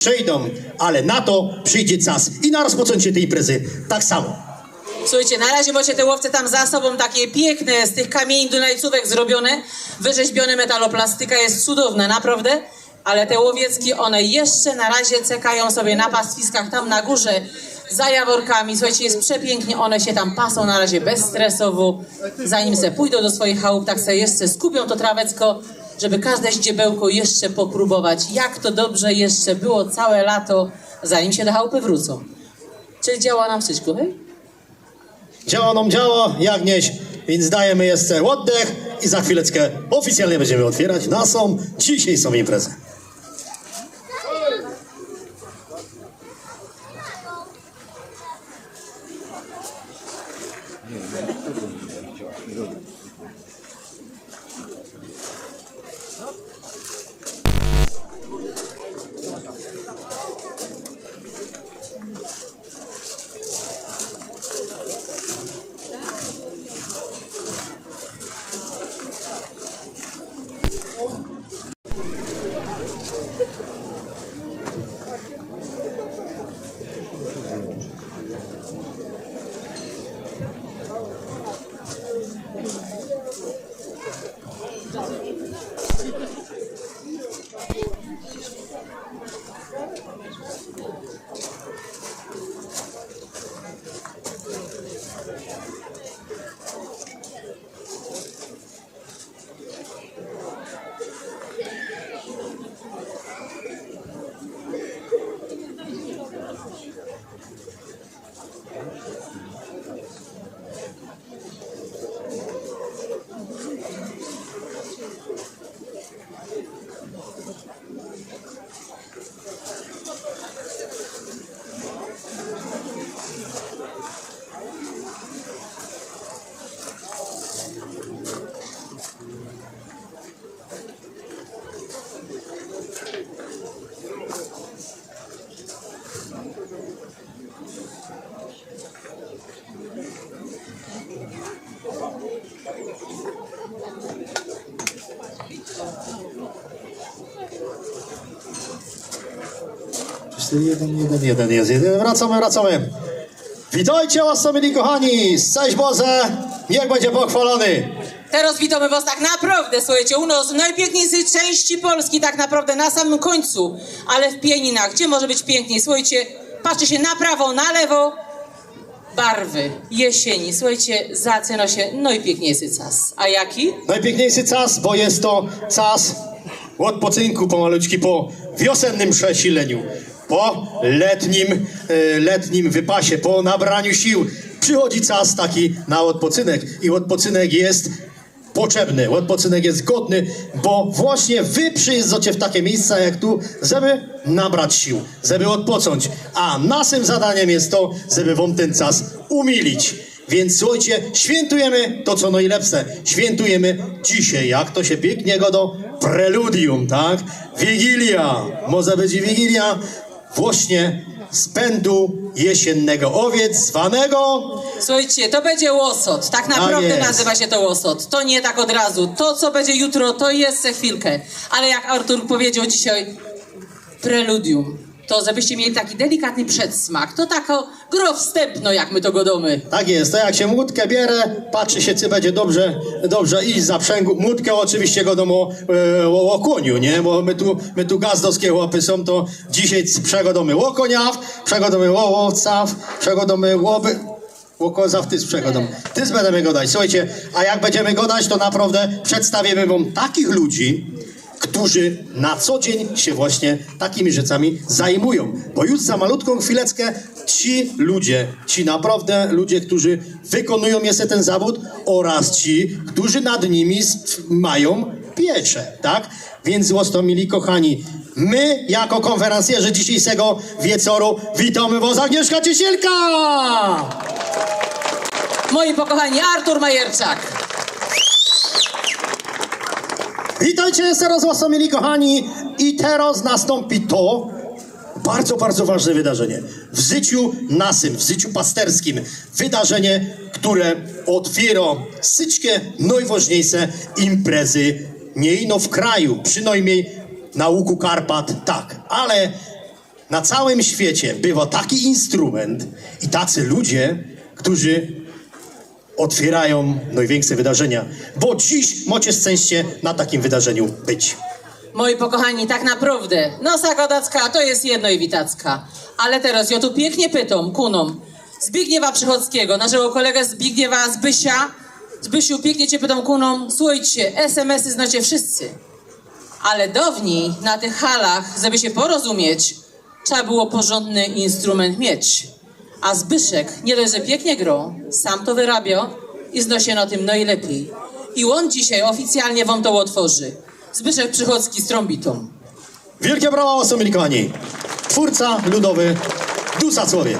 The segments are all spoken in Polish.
przejdą, ale na to przyjdzie czas. I na rozpoczęcie tej imprezy tak samo. Słuchajcie, na razie macie te łowce tam za sobą, takie piękne, z tych kamieni dunajcówek zrobione, wyrzeźbione metaloplastyka jest cudowna, naprawdę, ale te łowiecki, one jeszcze na razie czekają sobie na pastwiskach tam na górze, za jaworkami, słuchajcie, jest przepięknie, one się tam pasą na razie bezstresowo, zanim se pójdą do swoich chałup, tak sobie jeszcze skupią to trawecko, żeby każde ździebełko jeszcze popróbować, jak to dobrze jeszcze było całe lato, zanim się do chałupy wrócą. Czyli działa nam wszystko, hej? Działa nam działa, jak nieś, więc dajemy jeszcze oddech i za chwileczkę oficjalnie będziemy otwierać naszą dzisiejszą imprezę. Jeden, jeden, jeden jest. Jeden. Wracamy, wracamy. Witajcie was, mieli kochani! Cześć Boże! Niech będzie pochwalony! Teraz witamy was tak naprawdę, słuchajcie, u nas w najpiękniejszej części Polski, tak naprawdę na samym końcu, ale w Pieninach, gdzie może być piękniej, słuchajcie, patrzcie się na prawo, na lewo, barwy, jesieni, słuchajcie, zaczyna się najpiękniejszy czas. A jaki? Najpiękniejszy czas, bo jest to czas odpoczynku pomalutki po wiosennym przesileniu, po letnim, e, letnim wypasie, po nabraniu sił. Przychodzi czas taki na odpoczynek i odpoczynek jest potrzebny, odpoczynek jest godny, bo właśnie wy przyjeżdżacie w takie miejsca jak tu, żeby nabrać sił, żeby odpocząć, a naszym zadaniem jest to, żeby wam ten czas umilić. Więc słuchajcie, świętujemy to, co najlepsze. Świętujemy dzisiaj, jak to się pięknie do preludium, tak? Wigilia. Może być i Wigilia właśnie spędu jesiennego owiec zwanego Słuchajcie, to będzie łosot, tak naprawdę jest. nazywa się to łosot, to nie tak od razu, to co będzie jutro, to jest za chwilkę, ale jak Artur powiedział dzisiaj, preludium, to żebyście mieli taki delikatny przedsmak, to tako gro wstępno, jak my to godomy. Tak jest, to jak się młódkę bierze, patrzy się, czy będzie dobrze, dobrze iść za przęgu. Młódkę oczywiście go domu e, o, o koniu, nie? Bo my tu, my tu gazdowskie łopy są, to dzisiaj przegodomy łokoniaw, przegodomy łowcaw, przegodomy łoby... Łokozaw, ty z przegodą. Ty z będziemy godać. Słuchajcie, a jak będziemy godać, to naprawdę przedstawimy wam takich ludzi, którzy na co dzień się właśnie takimi rzeczami zajmują. Bo już za malutką chwileczkę ci ludzie, ci naprawdę ludzie, którzy wykonują jeszcze ten zawód oraz ci, którzy nad nimi mają pieczę, tak? Więc łostomili kochani, my jako konferencjerzy dzisiejszego wieczoru witamy was Agnieszka Ciesielka! Moi pokochani, Artur Majerczak. Witajcie jeszcze raz was, mieli kochani. I teraz nastąpi to bardzo, bardzo ważne wydarzenie. W życiu naszym, w życiu pasterskim. Wydarzenie, które otwiera syćkie najważniejsze imprezy nie ino w kraju, przynajmniej na łuku Karpat, tak. Ale na całym świecie bywa taki instrument i tacy ludzie, którzy otwierają największe wydarzenia. Bo dziś macie szczęście na takim wydarzeniu być. Moi pokochani, tak naprawdę, nosa godacka to jest jedno i witacka. Ale teraz ja tu pięknie pytam, kunom, Zbigniewa Przychodzkiego, naszego kolegę Zbigniewa Zbysia. Zbysiu, pięknie cię pytam, kunom, słuchajcie, SMS-y znacie wszyscy. Ale dawniej na tych halach, żeby się porozumieć, trzeba było porządny instrument mieć. A Zbyszek nie że pięknie grał, sam to wyrabiał i znosi na tym najlepiej. I on dzisiaj oficjalnie wam to otworzy. Zbyszek Przychodzki z trombitą. Wielkie brawa, kochani. Twórca ludowy Dusa Słowie.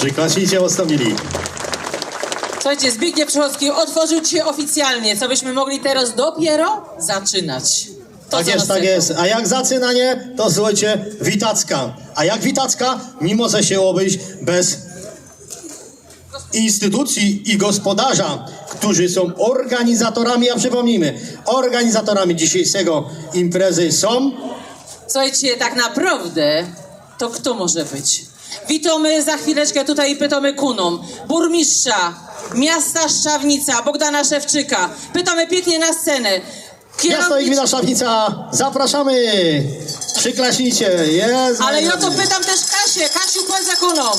Przyklaśnijcie, ostawili. Słuchajcie, Zbigniew Przychodzki otworzył cię oficjalnie, co byśmy mogli teraz dopiero zaczynać. To Tak jest, tak jest. A jak zaczynanie, to słuchajcie, witacka. A jak witacka, mimo że się obejść bez instytucji i gospodarza, którzy są organizatorami, a przypomnijmy, organizatorami dzisiejszego imprezy są Słuchajcie, tak naprawdę to kto może być? Witamy za chwileczkę tutaj i pytamy kunom. Burmistrza miasta Szczawnica, Bogdana Szewczyka. Pytamy pięknie na scenę. Miasto i Kierownicz- Gmina Szlachnica. Zapraszamy. Przyklaśnijcie. Jest. Ale ja to pytam też Kasię. Kasiu, powiedz za kunom.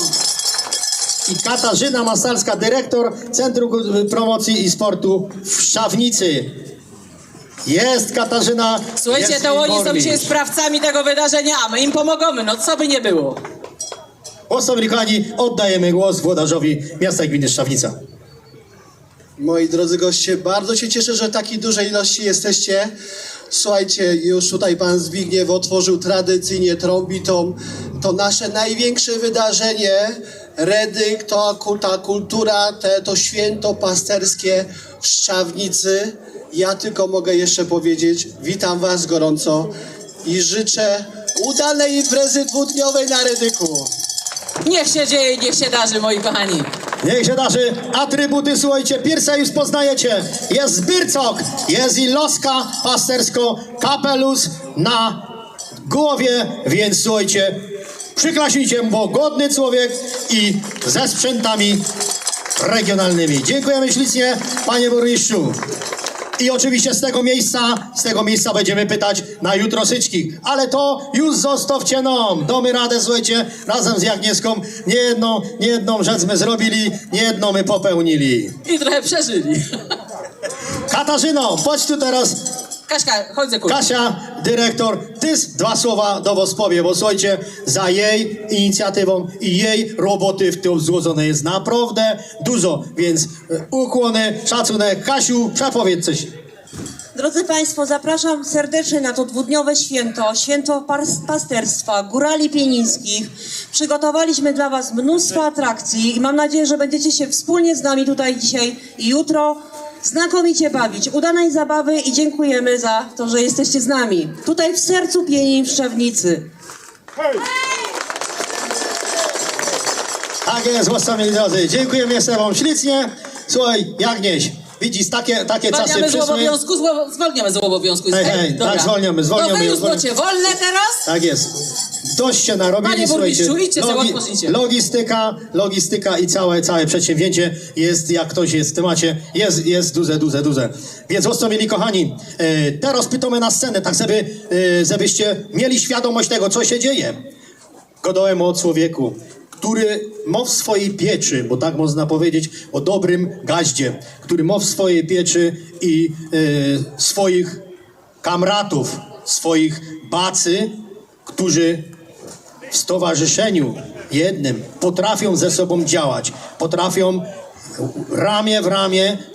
I Katarzyna Mastalska, dyrektor Centrum Promocji i Sportu w Szczawnicy. Jest Katarzyna. Słuchajcie, jest to oni są dzisiaj sprawcami tego wydarzenia, a my im pomogamy. No co by nie było. Osobni kochani, oddajemy głos włodarzowi miasta i gminy Szczawnica. Moi drodzy goście, bardzo się cieszę, że takiej dużej ilości jesteście. Słuchajcie, już tutaj pan Zbigniew otworzył tradycyjnie trąbitą. To nasze największe wydarzenie. Redyk, to ta kultura, te, to święto pasterskie w Szczawnicy. Ja tylko mogę jeszcze powiedzieć, witam was gorąco i życzę udanej imprezy dwudniowej na Redyku. Niech się dzieje, niech się darzy, moi kochani. Niech się darzy atrybuty, słuchajcie, pierwsze już poznajecie. Jest zbircok, jest i loska pastersko, kapelus na głowie, więc słuchajcie, przyklaśnijcie, bo godny człowiek i ze sprzętami regionalnymi. Dziękujemy ślicznie, panie burmistrzu. I oczywiście z tego miejsca, z tego miejsca będziemy pytać na jutro. Ale to już zostawcie nam. Domy radę, słuchajcie, razem z Jagnieską. Nie jedną, nie jedną rzecz my zrobili, nie jedną my popełnili. I trochę przeżyli. Katarzyno, chodź tu teraz. Kaśka, kulę. Kasia, dyrektor, ty z- dwa słowa do was powie, bo słuchajcie, za jej inicjatywą i jej roboty w tym złożone jest naprawdę dużo, więc e, ukłony, szacunek. Kasiu, przepowiedz coś. Drodzy Państwo, zapraszam serdecznie na to dwudniowe święto, święto pasterstwa, górali pienińskich. Przygotowaliśmy dla Was mnóstwo atrakcji i mam nadzieję, że będziecie się wspólnie z nami tutaj dzisiaj i jutro znakomicie bawić. Udanej zabawy i dziękujemy za to, że jesteście z nami. Tutaj w sercu Pieniń w Szczawnicy. Tak jest, łaskawie drodzy. Dziękujemy jeszcze wam ślicznie. Słuchaj, Jagnieś, widzisz, takie, takie czasy Zwalniamy z przyszły. obowiązku, zwo- zwalniamy z obowiązku. Hej, Hej, hej, dobra. tak, zwalniamy, zwalniamy, To wy już macie wolne teraz? Tak jest. Dość się narobili, Panie słuchajcie. burmistrzu, odpocznijcie. logistyka, logistyka i całe, całe przedsięwzięcie jest, jak ktoś jest w temacie, jest, jest duże, duże, duże. Więc o co mieli kochani, e, teraz pytamy na scenę, tak żeby, e, żebyście mieli świadomość tego, co się dzieje. Godołem o człowieku, który ma w swojej pieczy, bo tak można powiedzieć o dobrym gaździe, który ma w swojej pieczy i e, swoich kamratów, swoich bacy, którzy w stowarzyszeniu jednym potrafią ze sobą działać, potrafią ramię w ramię